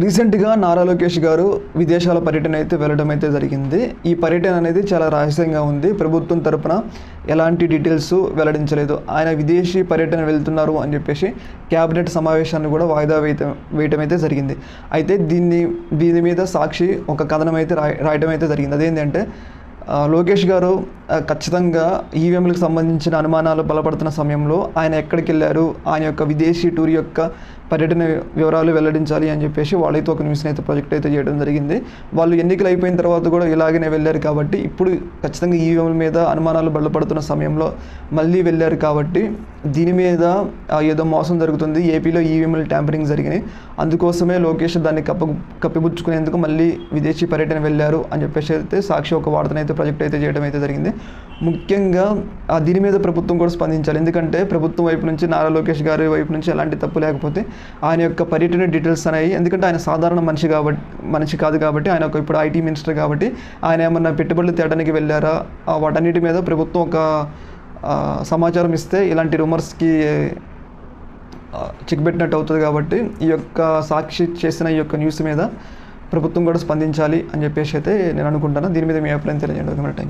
రీసెంట్గా నారా లోకేష్ గారు విదేశాల పర్యటన అయితే వెళ్ళడం అయితే జరిగింది. ఈ పర్యటన అనేది చాలా రహస్యంగా ఉంది. ప్రభుత్వం తరపున ఎలాంటి డీటెయిల్స్ వెల్లడించలేదు. ఆయన విదేశీ పర్యటన వెళ్తున్నారు అని చెప్పేసి క్యాబినెట్ సమావేశాన్ని కూడా వాయిదా వేయటం వేయటం అయితే జరిగింది. అయితే దీన్ని దీని మీద సాక్షి ఒక కథనం అయితే రాయ రాయటం అయితే జరిగింది. అదేంటంటే లోకేష్ గారు ఖచ్చితంగా ఈవీఎంలకు సంబంధించిన అనుమానాలు బలపడుతున్న సమయంలో ఆయన ఎక్కడికి వెళ్ళారు ఆయన యొక్క విదేశీ టూర్ యొక్క పర్యటన వివరాలు వెల్లడించాలి అని చెప్పేసి వాళ్ళైతే ఒక న్యూస్ని అయితే ప్రాజెక్ట్ అయితే చేయడం జరిగింది. వాళ్ళు ఎన్నికలు అయిపోయిన తర్వాత కూడా ఇలాగనే వెళ్ళారు కాబట్టి ఇప్పుడు ఖచ్చితంగా ఈవీఎంల మీద అనుమానాలు బలపడుతున్న సమయంలో మళ్ళీ వెళ్ళారు కాబట్టి దీని మీద ఆ, ఏదో మోసం జరుగుతుంది. ఏపీలో ఈవీఎంలు ట్యాంపరింగ్ జరిగినాయి. అందుకోసమే లోకేష్ దాన్ని కప్ప కప్పిపుచ్చుకునేందుకు మళ్ళీ విదేశీ పర్యటన వెళ్ళారు అని చెప్పేసి అయితే సాక్షి ఒక వార్తనైతే ప్రాజెక్ట్ అయితే చేయడం అయితే జరిగింది. ముఖ్యంగా ఆ దీని మీద ప్రభుత్వం కూడా స్పందించాలి. ఎందుకంటే ప్రభుత్వం వైపు నుంచి నారా లోకేష్ గారి వైపు నుంచి ఎలాంటి తప్పు లేకపోతే ఆయన యొక్క పర్యటన డీటెయిల్స్ అనేవి ఎందుకంటే ఆయన సాధారణ మనిషి కాబట్టి మనిషి కాదు కాబట్టి ఆయన ఒక ఇప్పుడు ఐటీ మినిస్టర్ కాబట్టి ఆయన ఏమన్నా పెట్టుబడులు తేడానికి వెళ్ళారా? ఆ వాటన్నిటి మీద ప్రభుత్వం ఒక సమాచారం ఇస్తే ఇలాంటి రూమర్స్కి చిక్పెట్టినట్టు అవుతుంది కాబట్టి ఈ యొక్క సాక్షి చేసిన ఈ యొక్క న్యూస్ మీద ప్రభుత్వం కూడా స్పందించాలి అని చెప్పేసి అయితే నేను అనుకుంటాను దీని మీద మీ అభిప్రాయం తెలియజేయండి. Thank you